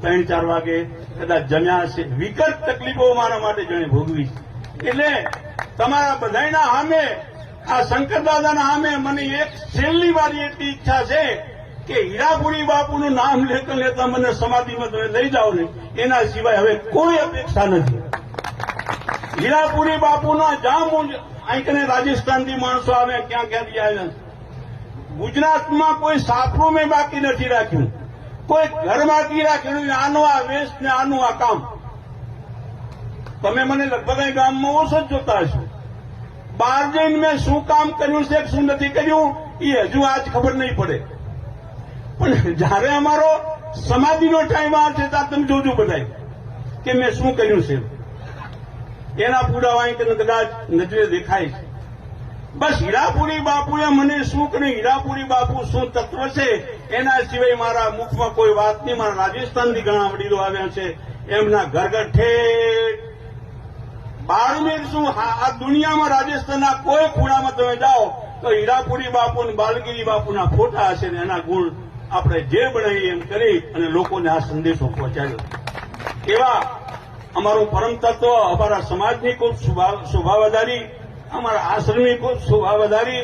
ત્રણ ચાર વાગે કદાચ જમ્યા હશે. વિકટ તકલીફો મારા માટે જણે ભોગવી એટલે તમારા બધાના સામે, આ શંકરદાદાના સામે મને એક છેલ્લી વાર એટલી ઈચ્છા છે કે હીરાપુરી બાપુનું નામ લેતા લેતા મને સમાધિમાં તમે લઈ જાઓ ને, એના સિવાય હવે કોઈ અપેક્ષા નથી. હીરાપુરી બાપુના જામ અહીં કને રાજસ્થાનથી માણસો આવે ક્યાં ક્યાંથી આવ્યા. ગુજરાતમાં કોઈ સાપરું મેં બાકી નથી રાખ્યું. કોઈ ઘરમાં કીડા રાખ્યું આનું આ વેસ્ટ ને આનું આ કામ. તમે મને લગભગ ગામમાં ઓછો જ જોતા હશો. બાર જઈને મેં શું કામ કર્યું છે, શું નથી કર્યું, એ હજુ આજ ખબર નહીં પડે. પણ જ્યારે અમારો સમાધિનો ટાઈમ આવે છે, ત્યારે તમે જોજો બધા કે મેં શું કર્યું છે. એના પુરાવા કદાચ નજરે દેખાય છે. બસ હીરાપુરી બાપુએ મને શું કર્યું? હીરાપુરી બાપુ શું તત્વ છે? એના સિવાય મારા મુખમાં કોઈ વાત નહીં. મારા રાજસ્થાનથી ઘણા વડીલો આવ્યા છે. એમના ઘર ઘર ઠેઠ. બાળમેર શું? આ દુનિયામાં રાજસ્થાનના કોઈ ખૂણામાં તમે જાઓ તો હીરાપુરી બાપુ અને બાલગીરી બાપુના ફોટા હશે ને એના ગુણ આપણે જે બનાવીએ એમ કરી અને લોકોને આ સંદેશો પહોંચાડ્યો. એવા અમારું પરમ તત્વ અમારા સમાજની ખૂબ શોભા- શોભાવદારી અમારા આશ્રમની શોભા શોભાવદારી